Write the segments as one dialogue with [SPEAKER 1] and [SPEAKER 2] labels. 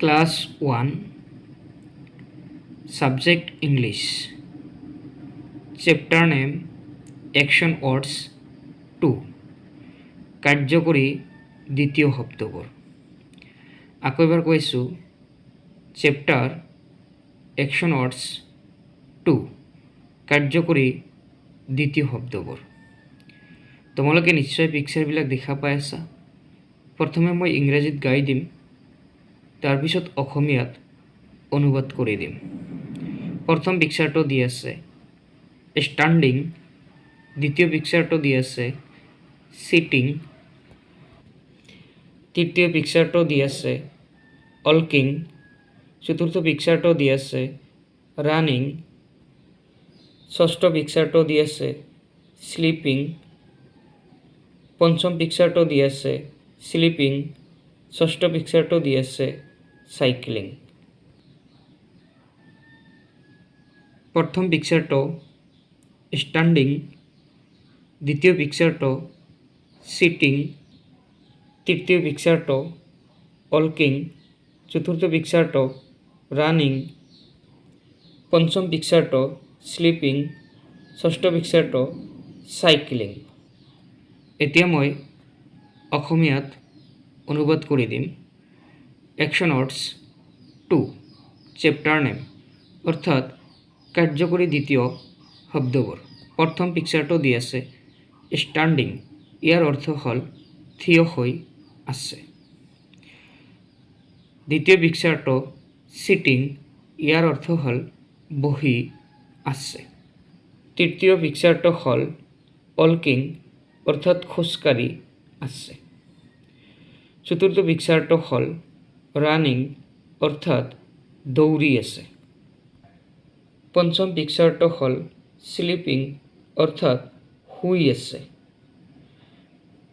[SPEAKER 1] Class one, subject English. Chapter name action words to কাৰ্যকৰী দ্বিতীয় শব্দবোৰ। আকৌ এবাৰ কৈছোঁ চেপ্টাৰ একশ্যন ৱৰ্ডছ টু কাৰ্যকৰী দ্বিতীয় শব্দবোৰ। তোমালোকে নিশ্চয় পিকচাৰবিলাক দেখা পাই আছা। প্ৰথমে মই ইংৰাজীত গাই দিম। তাৰপিছত অসমীয়াত অনুবাদ কৰি দিম। প্ৰথম পিকচাৰটো দি আছে ষ্টাণ্ডিং দ্বিতীয় পিকচাৰটো দি আছে চিটিং তৃতীয় পিকচাৰটো দি আছে অলকিং চতুৰ্থ পিকচাৰটো দি আছে ৰানিং ষষ্ঠ পিকচাৰটো দি আছে স্লিপিং পঞ্চম পিকচাৰটো দি আছে স্লিপিং ষষ্ঠ পিকচাৰটো দি আছে চাইক্লিং প্ৰথম পিকচাৰটো ষ্টাণ্ডিং দ্বিতীয় পিকচাৰটো চিটিং তৃতীয় পিকচাৰটো অলকিং চতুৰ্থ পিকচাৰটো ৰানিং পঞ্চম পিকচাৰটো স্লিপিং ষষ্ঠ পিকচাৰটো চাইক্লিং এতিয়া মই অসমীয়াত অনুবাদ কৰি দিম। ৱৰ্ডছ টু চেপ্টাৰ নেম অৰ্থাৎ কাৰ্যকৰী দ্বিতীয় শব্দবোৰ। প্ৰথম পিকচাৰটো দি আছে ষ্টাণ্ডিং ইয়াৰ অৰ্থ হ'ল থিয় হৈ আছে। দ্বিতীয় পিকচাৰটো চিটিং ইয়াৰ অৰ্থ হ'ল বহি আছে। তৃতীয় পিকচাৰটো হ'ল অলকিং অৰ্থাৎ খোজকাঢ়ি আছে। চতুৰ্থ পিকচাৰটো হ'ল ৰানিং অৰ্থাৎ দৌৰি আছে। পঞ্চম পিকচাৰটো হ'ল স্লিপিং অৰ্থাৎ শুই আছে।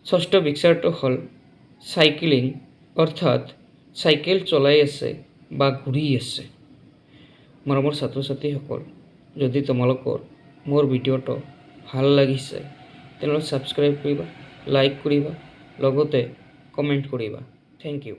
[SPEAKER 1] ষষ্ঠ পিকচাৰটো হ'ল চাইক্লিং অৰ্থাৎ চাইকেল চলাই আছে বা ঘূৰি আছে। মৰমৰ ছাত্ৰ ছাত্ৰীসকল যদি তোমালোকৰ মোৰ ভিডিঅ'টো ভালো লাগিছে, তেনেহ'লে ছাবস্ক্ৰাইব কৰিবা লাইক কৰিবা, লগতে কমেণ্ট কৰিবা। Thank you